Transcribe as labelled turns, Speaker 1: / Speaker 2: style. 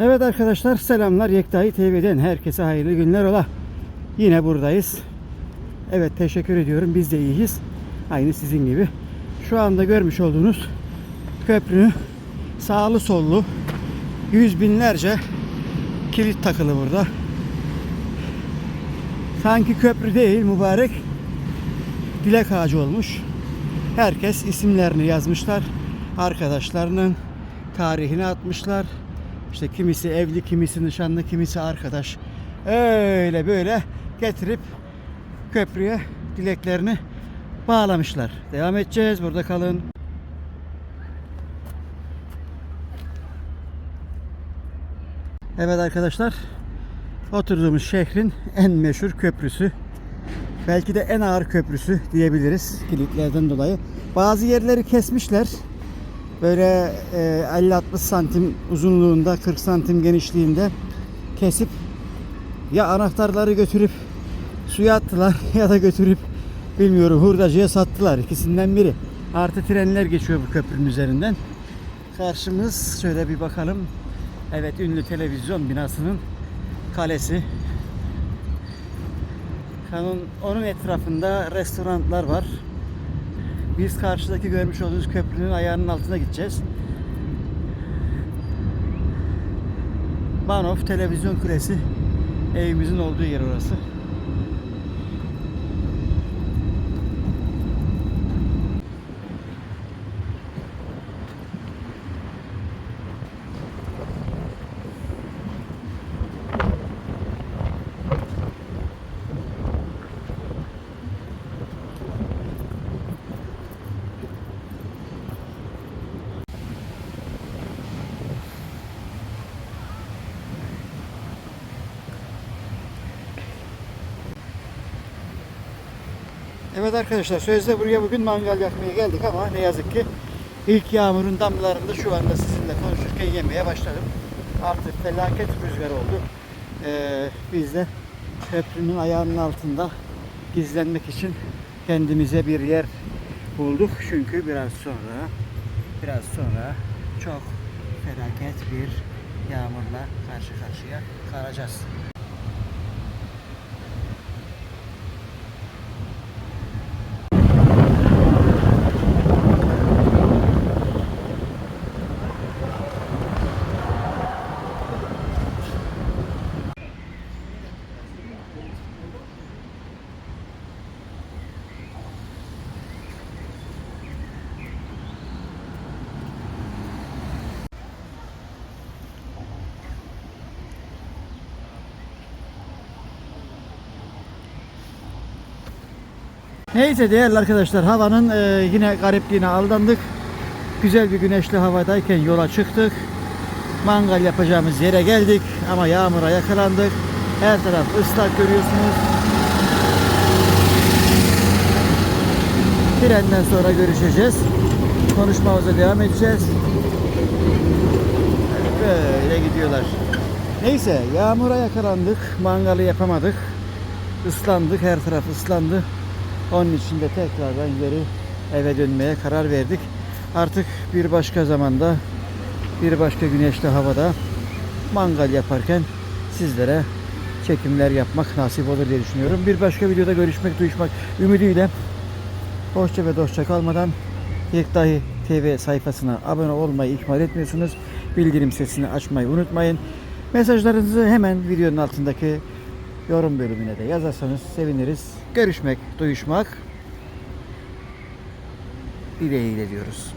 Speaker 1: Evet arkadaşlar selamlar Yekta'yı TV'den herkese hayırlı günler ola. Yine buradayız. Evet teşekkür ediyorum biz de iyiyiz. Aynı sizin gibi. Şu anda görmüş olduğunuz köprünün sağlı sollu yüz binlerce kilit takılı burada. Sanki köprü değil mübarek dilek ağacı olmuş. Herkes isimlerini yazmışlar. Arkadaşlarının tarihini atmışlar. İşte kimisi evli, kimisi nişanlı, kimisi arkadaş. Öyle böyle getirip köprüye dileklerini bağlamışlar. Devam edeceğiz. Burada kalın. Evet arkadaşlar. Oturduğumuz şehrin en meşhur köprüsü. Belki de en ağır köprüsü diyebiliriz kilitlerden dolayı. Bazı yerleri kesmişler. Böyle e, 50-60 santim uzunluğunda, 40 santim genişliğinde kesip ya anahtarları götürüp suya attılar ya da götürüp bilmiyorum hurdacıya sattılar. İkisinden biri. Artı trenler geçiyor bu köprünün üzerinden. Karşımız şöyle bir bakalım. Evet ünlü televizyon binasının kalesi. Onun, onun etrafında restoranlar var. Biz karşıdaki görmüş olduğunuz köprünün ayağının altına gideceğiz. Banov Televizyon Kulesi evimizin olduğu yer orası. Evet arkadaşlar sözde buraya bugün mangal yakmaya geldik ama ne yazık ki ilk yağmurun damlalarında şu anda sizinle konuşurken yemeye başladım. Artık felaket rüzgar oldu. Ee, biz de köprünün ayağının altında gizlenmek için kendimize bir yer bulduk. Çünkü biraz sonra biraz sonra çok felaket bir yağmurla karşı karşıya kalacağız. Neyse değerli arkadaşlar havanın e, yine garipliğine aldandık. Güzel bir güneşli havadayken yola çıktık. Mangal yapacağımız yere geldik ama yağmura yakalandık. Her taraf ıslak görüyorsunuz. Trenden sonra görüşeceğiz. Konuşmamıza devam edeceğiz. Böyle gidiyorlar. Neyse yağmura yakalandık. Mangalı yapamadık. Islandık. Her taraf ıslandı. Onun için de tekrardan geri eve dönmeye karar verdik. Artık bir başka zamanda bir başka güneşli havada mangal yaparken sizlere çekimler yapmak nasip olur diye düşünüyorum. Bir başka videoda görüşmek, duyuşmak ümidiyle hoşça ve dostça kalmadan Yektahi TV sayfasına abone olmayı ihmal etmiyorsunuz. Bildirim sesini açmayı unutmayın. Mesajlarınızı hemen videonun altındaki yorum bölümüne de yazarsanız seviniriz. Görüşmek, duyuşmak dileğiyle diyoruz.